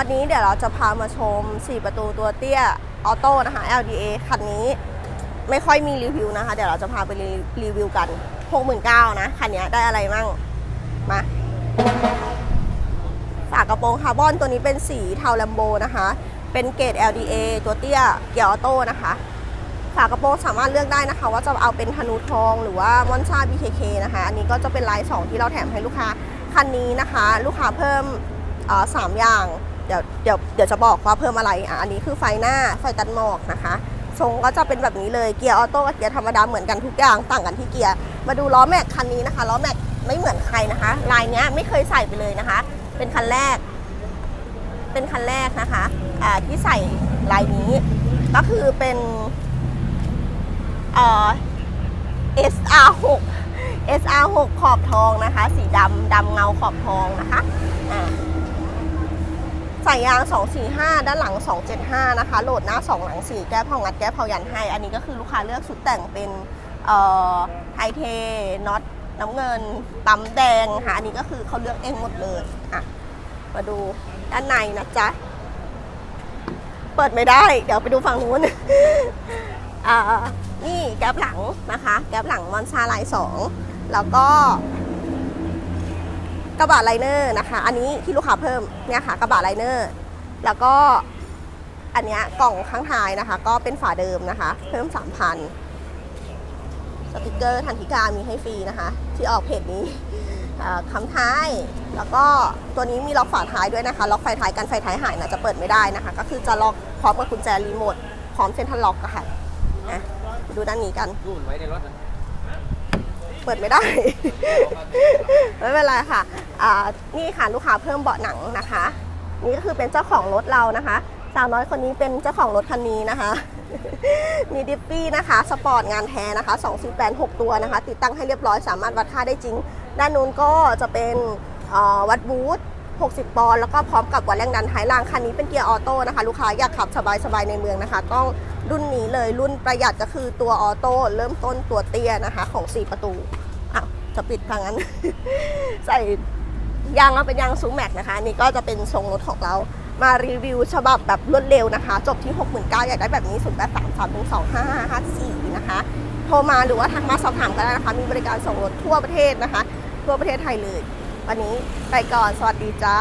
วันนี้เดี๋ยวเราจะพามาชม 4 ประตูตัวเตี้ยออโต้นะคะ LDA คันนี้ไม่ค่อยมีรีวิวนะคะ เดี๋ยวเราจะพาไปรีรวิวกัน 69,000นะ คันนี้ได้อะไรมั่ง มาฝากระโปรงคาร์บอนตัวนี้เป็นสีเทาแลมโบนะคะ เป็นเกรด LDA ตัวเตี้ยเกียร์ออโต้นะคะฝากระโปรงสามารถเลือกได้นะคะ ว่าจะเอาเป็นธนูทองหรือว่ามอนซา BKK นะคะ อันนี้ก็จะเป็นลาย 2 ที่เราแถมให้ลูกค้า คันนี้นะคะ ลูกค้าเพิ่มสามอย่าง เดี๋ยวเดี๋ยวเดี๋ยวจะบอกว่าเพิ่มอะไรอะอันนี้คือไฟหน้าไฟตัดหมอกนะคะทรงก็จะเป็นแบบนี้เลยเกียร์ออโต้กับเกียร์ธรรมดาเหมือนกันทุกอย่างต่างกันที่เกียร์มาดูล้อแม็กคันนี้นะคะล้อแม็กไม่เหมือนใครนะคะลายเนี้ยไม่เคยใส่ไปเลยนะคะ เป็นคันแรก เป็นคันแรกนะคะอ่าที่ใส่ลายนี้ ก็คือเป็นเอ่อ SR6 SR6 ขอบทองนะคะ สีดำดำเงาขอบทองนะคะอ่า ใส่ยาง 245 ด้านหลัง 275 นะคะ โหลดหน้า 2 หลัง 4 แก้พองัดแก้พอยันให้ อันนี้ก็คือลูกค้าเลือกชุดแต่งเป็นไทเทน็อตน้ำเงินปั๊มแดงค่ะ อันนี้ก็คือเขาเลือกเองหมดเลยอะมาดูด้านในนะจ๊ะ เปิดไม่ได้ เดี๋ยวไปดูฝั่งนู้นอ่านี่แก๊ปหลังนะคะ แก๊ปหลังมอนซาไลน์สอง แล้วก็ กระบะไลเนอร์นะคะ อันนี้ที่ลูกค้าเพิ่มเนี่ยค่ะกระบะไลเนอร์แล้วก็อันเนี้ยกล่องข้างท้ายนะคะ ก็เป็นฝาเดิมนะคะ เพิ่ม 3,000 สติกเกอร์ทันทิกามีให้ฟรีนะคะ ที่ออกเพจนี้คำท้าย แล้วก็ตัวนี้มีล็อกฝาท้ายด้วยนะคะ ล็อกไฟท้ายกันไฟท้ายหายนะจะเปิดไม่ได้นะคะ ก็คือจะล็อกพร้อมกับกุญแจรีโมทพร้อมเซ็นทรัลล็อกอะค่ะอะดูด้านนี้กันรุ่นไว้ในรถนะ เปิดไม่ได้ ไม่เป็นไรค่ะนี่ค่ะลูกค้าเพิ่มเบาะหนังนะคะ นี่ก็คือเป็นเจ้าของรถเรานะคะสาวน้อยคนนี้เป็นเจ้าของรถคันนี้นะคะ มีดิปปี้นะคะสปอร์ตงานแท้นะคะ2 4 8 6ตัวนะคะ ติดตั้งให้เรียบร้อยสามารถวัดค่าได้จริง ด้านนู้นก็จะเป็นวัดบูธ 60 ปอนด์แล้วก็พร้อมกับวัดแรงดันท้ายล่างคันนี้เป็นเกียร์ออโต้นะคะ ลูกค้าอยากขับสบายๆในเมืองนะคะ ต้องรุ่นนี้เลยรุ่นประหยัดก็คือตัวออโต้เริ่มต้นตัวเตี้ยนะคะ ของ 4 ประตูอ้าวจะปิดทางนั้น ใส่ยางเราเป็นยางซูแม็กนะคะนี่ก็จะเป็นทรงรถของเรามารีวิวฉบับแบบรวดเร็วนะคะ จบที่ 69,000อยากได้แบบนี้0 8 3 3 2 5 5 5 4นะคะ โทรมาหรือว่าทักมาสอบถามก็ได้นะคะ มีบริการส่งรถทั่วประเทศนะคะ ทั่วประเทศไทยเลย วันนี้ไปก่อน สวัสดีจ้า